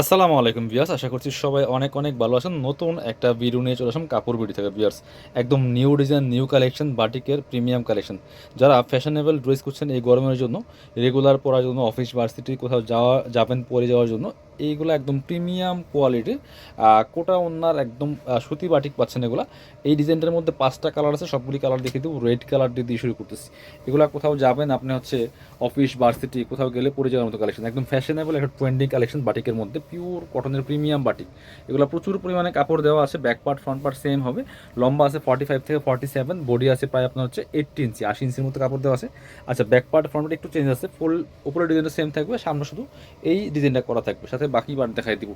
আসসালামু আলাইকুম বিয়ার্স আশা করছি সবাই অনেক অনেক ভালো আছেন। নতুন একটা ভিডিও নিয়ে চলে আসলাম কাপড় বিডি থেকে বিয়ার্স একদম নিউ ডিজাইন নিউ কালেকশন বাটিকের প্রিমিয়াম কালেকশন যারা ফ্যাশনেবল ড্রেস করছেন এই গরমের জন্য রেগুলার পরার জন্য অফিস ভার্সিটি কোথাও যাওয়া, যাবেন, পরে যাওয়ার জন্য এইগুলো একদম প্রিমিয়াম কোয়ালিটির কোটা ওনার একদম সুতি বাটিক পাচ্ছেন এগুলা। এই ডিজাইনটার মধ্যে পাঁচটা কালার আছে, সবগুলি কালার দেখিয়ে দেবো, রেড কালার দিয়ে দিয়ে শুরু করতেছি। এগুলা কোথাও যাবেন, আপনি হচ্ছে অফিস, ভার্সিটি, কোথাও গেলে পরে যাওয়ার মতো কালেকশন একদম ফ্যাশনেবল একটা ট্রেন্ডিং কালেকশন বাটিকের মধ্যে পিওর কটনের প্রিমিয়াম বাটিক। এগুলো প্রচুর পরিমাণে কাপড় দেওয়া আছে back part front part same হবে। লম্বা আছে ফর্টি ফাইভ থেকে ফর্টি সেভেন বডি আছে প্রায় আপনার হচ্ছে এইটটি ইঞ্চি আশি ইঞ্চির মতো কাপড় দেওয়া আছে। আচ্ছা ব্যাক পার্ট ফ্রন্ট একটু চেঞ্জ আছে ফুল উপরের ডিজাইনটা সেম থাকবে, সামনে শুধু এই ডিজাইনটা করা থাকবে। সাথে বাকি বার দেখাই দিব।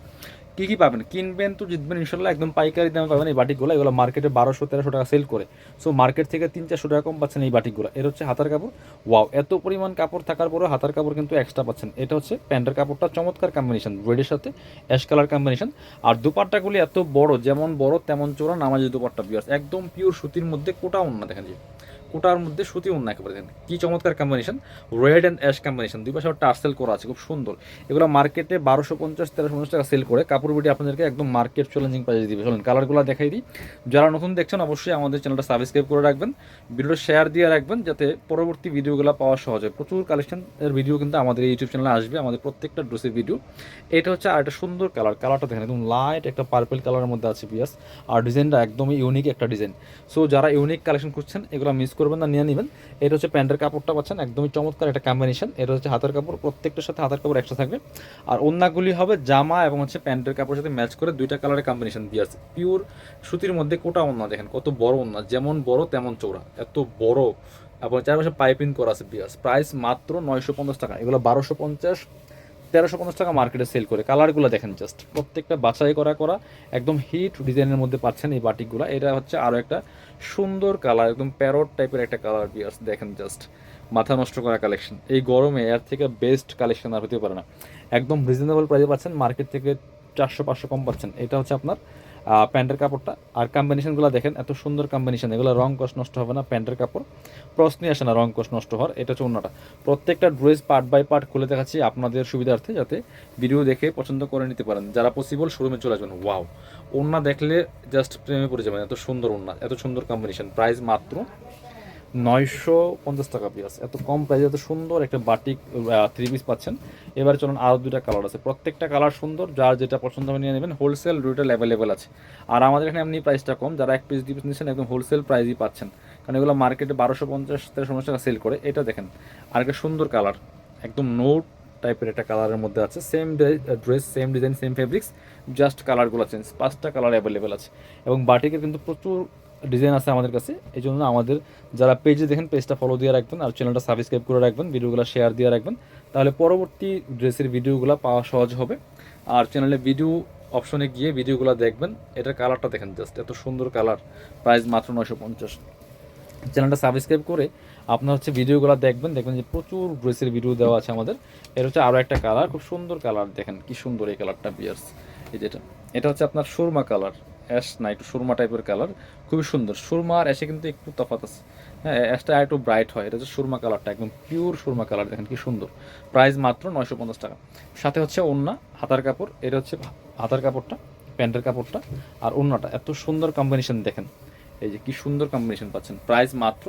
কী কী পাবেন? কিনবেন তো জিতবেন ইনশাল্লাহ, একদম পাইকারি দামে পাবেন এই বাটিকগুলো। এগুলো মার্কেটে বারোশো, তেরোশো টাকা সেল করে। সো মার্কেট থেকে তিন, চারশো টাকা কম পাচ্ছেন এই বাটিকগুলো। এর হচ্ছে হাতার কাপড়। ওয়াও এত পরিমাণ কাপড় থাকার পরেও হাতার কাপড় কিন্তু এক্সট্রা পাচ্ছেন। এটা হচ্ছে প্যান্টের কাপড়টা, চমৎকার কম্বিনেশন রেডের সাথে অ্যাশ কালার কম্বিনেশন আর দুপাট্টাগুলি এত বড়, যেমন বড় তেমন চোরা নামাজি দুপাট্টা বিয়ার্স একদম পিওর সুতির মধ্যে কোটা অন্য দেখেন যে। কোটার মধ্যে সুতি অন্য একেবারে দেখেন। কি চমৎকার combination red and ash combination দুই পাশে টার্সেল করা আছে, খুব সুন্দর। এগুলো মার্কেটে বারোশো পঞ্চাশ, তেরোশো পঞ্চাশ টাকা সেল করে। কাপড় বিটি আপনাদেরকে একদম মার্কেট চ্যালেঞ্জিং প্রাইস দিবে। চলেন কালারগুলো দেখাই দিই। যারা নতুন দেখছেন, অবশ্যই আমাদের চ্যানেলটা সাবস্ক্রাইব করে রাখবেন। ভিডিওটা শেয়ার দিয়ে রাখবেন, যাতে পরবর্তী ভিডিওগুলো পাওয়া সহজ হয়। প্রচুর কালেকশন এর ভিডিও কিন্তু আমাদের ইউটিউব চ্যানেলে আসবে, আমাদের প্রত্যেকটা ড্রেসের ভিডিও এটা হচ্ছে আর একটা সুন্দর কালার কালারটা দেখেন, একদম লাইট একটা পার্পেল কালারের মধ্যে আছে পিয়াস আর ডিজাইনটা একদমই ইউনিক একটা ডিজাইন সো যারা ইউনিক কালেকশন খুঁজছেন, এগুলো মিস করবেন না, নিয়ে নেবেন। এটা হচ্ছে প্যান্টের কাপড়টা পাচ্ছেন, একদমই চমৎকার একটা কম্বিনেশন এটা হচ্ছে হাতের কাপড়, প্রত্যেকটার সাথে হাতের কাপড় একসাথে থাকবে। আর অন্যগুলি হবে জামা এবং হচ্ছে প্যান্টের কাপড়ের সাথে ম্যাচ করে দুইটা কালারের কম্বিনেশন দিয়ে আছে পিওর সুতির মধ্যে কোটা ওন্না দেখেন, কত বড় ওন্না, যেমন বড় তেমন চৌড়া এত বড়। এবং চারপাশে পাইপিং করা আছে, বিয়াস। প্রাইস মাত্র নয়শো পঞ্চাশ টাকা, এগুলো বারোশো পঞ্চাশ তেরোশো পঞ্চাশ টাকা মার্কেটে সেল করে। কালারগুলো দেখেন জাস্ট প্রত্যেকটা বাছাই করা করা, একদম হিট ডিজাইনের মধ্যে পাচ্ছেন এই বাটিকগুলো। এটা হচ্ছে আরও একটা সুন্দর কালার একদম প্যারট টাইপের একটা কালার বিয়ার্স দেখেন জাস্ট মাথা নষ্ট করা কালেকশন এই গরমে এর থেকে বেস্ট কালেকশন আর হতে পারে না। একদম রিজনেবল প্রাইসে পাচ্ছেন মার্কেট থেকে চারশো পাঁচশো কম পাচ্ছেন। এটা হচ্ছে আপনার প্যান্টের কাপড়টা। আর কম্বিনেশনগুলো দেখেন, এত সুন্দর কম্বিনেশন এগুলো রং কষ নষ্ট হবে না, প্যান্টের কাপড়। প্রশ্নই আসে না, রং কষ নষ্ট হওয়ার, এটা হচ্ছে অন্যটা। প্রত্যেকটা ড্রেস পার্ট বাই পার্ট খুলে দেখাচ্ছি আপনাদের সুবিধার্থে, যাতে ভিডিও দেখে পছন্দ করে নিতে পারেন। যারা পসিবল শোরুমে চলে আসবেন ওয়াও ওন্না দেখলে জাস্ট প্রেমে পড়ে যাবেন, এত সুন্দর ওন্না এত সুন্দর কম্বিনেশন প্রাইস মাত্র নয়শো পঞ্চাশ টাকা পিস এত কম প্রাইসে এত সুন্দর একটা বাটিক থ্রি পিস পাচ্ছেন। এবার চলুন আরও দুটা কালার আছে। প্রত্যেকটা কালার সুন্দর, যার যেটা পছন্দ হবে নিয়ে নেবেন। হোলসেল রিটেল অ্যাভেলেবেল আছে। আর আমাদের এখানে এমনি প্রাইসটা কম, যারা এক পিস দুই পিস নিচ্ছেন, একদম হোলসেল প্রাইসই পাচ্ছেন। কারণ এগুলো মার্কেটে বারোশো পঞ্চাশ তেরোশো পঞ্চাশ টাকা সেল করে। এটা দেখেন, আর একটা সুন্দর কালার একদম নোট টাইপের একটা কালারের মধ্যে আছে। Same dress same design same fabrics just কালারগুলো চেঞ্জ পাঁচটা কালার অ্যাভেলেবেল আছে। এবং বাটিকের কিন্তু প্রচুর ডিজাইন আছে আমাদের কাছে। এই জন্য আমাদের যারা পেজে দেখেন পেজটা ফলো দিয়ে রাখবেন আর চ্যানেলটা সাবস্ক্রাইব করে রাখবেন ভিডিওগুলো শেয়ার দিয়ে রাখবেন। তাহলে পরবর্তী ড্রেসের ভিডিওগুলো পাওয়া সহজ হবে। আর চ্যানেলে ভিডিও অপশনে গিয়ে ভিডিওগুলো দেখবেন। এটার কালারটা দেখেন জাস্ট এত সুন্দর কালার প্রাইস মাত্র নয়শো পঞ্চাশ। চ্যানেলটা সাবস্ক্রাইব করে আপনার হচ্ছে ভিডিওগুলো দেখবেন। দেখবেন যে প্রচুর ড্রেসের ভিডিও দেওয়া আছে আমাদের। এটা হচ্ছে আরও একটা কালার খুব সুন্দর কালার দেখেন কি সুন্দর এই কালারটা বিয়ার্স এই যেটা এটা হচ্ছে আপনার সুরমা কালার অ্যাশ না, একটু সুরমা টাইপের কালার খুবই সুন্দর। সুরমা আর অ্যাশে কিন্তু একটু তফাৎ আছে। হ্যাঁ অ্যাশটা একটু ব্রাইট হয়, এটা হচ্ছে সুরমা কালারটা একদম পিওর সুরমা কালার দেখেন কি সুন্দর। প্রাইস মাত্র নয়শো পঞ্চাশ টাকা। সাথে হচ্ছে ওন্না হাতার কাপড়, এটা হচ্ছে হাতার কাপড়টা, প্যান্টের কাপড়টা আর ওন্নাটা এত সুন্দর কম্বিনেশন দেখেন। এই যে কি সুন্দর কম্বিনেশন পাচ্ছেন। প্রাইস মাত্র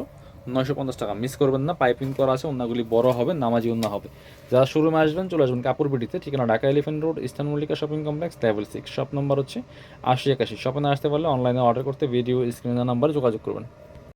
নয়শো পঞ্চাশ টাকা। মিস করবেন না পাইপিং করা আছে অন্যগুলি বড় হবে, নামাজি অন্য হবে। যারা শোরুমে আসবেন, চলে আসবেন কাপুরবিটিতে, ঠিকানা Dhaka Elephant Road, Eastern Mallika Shopping Complex level six, shop number হচ্ছে আশি একাশি। শপে না আসতে পারলে অনলাইনে অর্ডার করতে ভিডিও স্ক্রিনের নাম্বারে যোগাযোগ করবেন।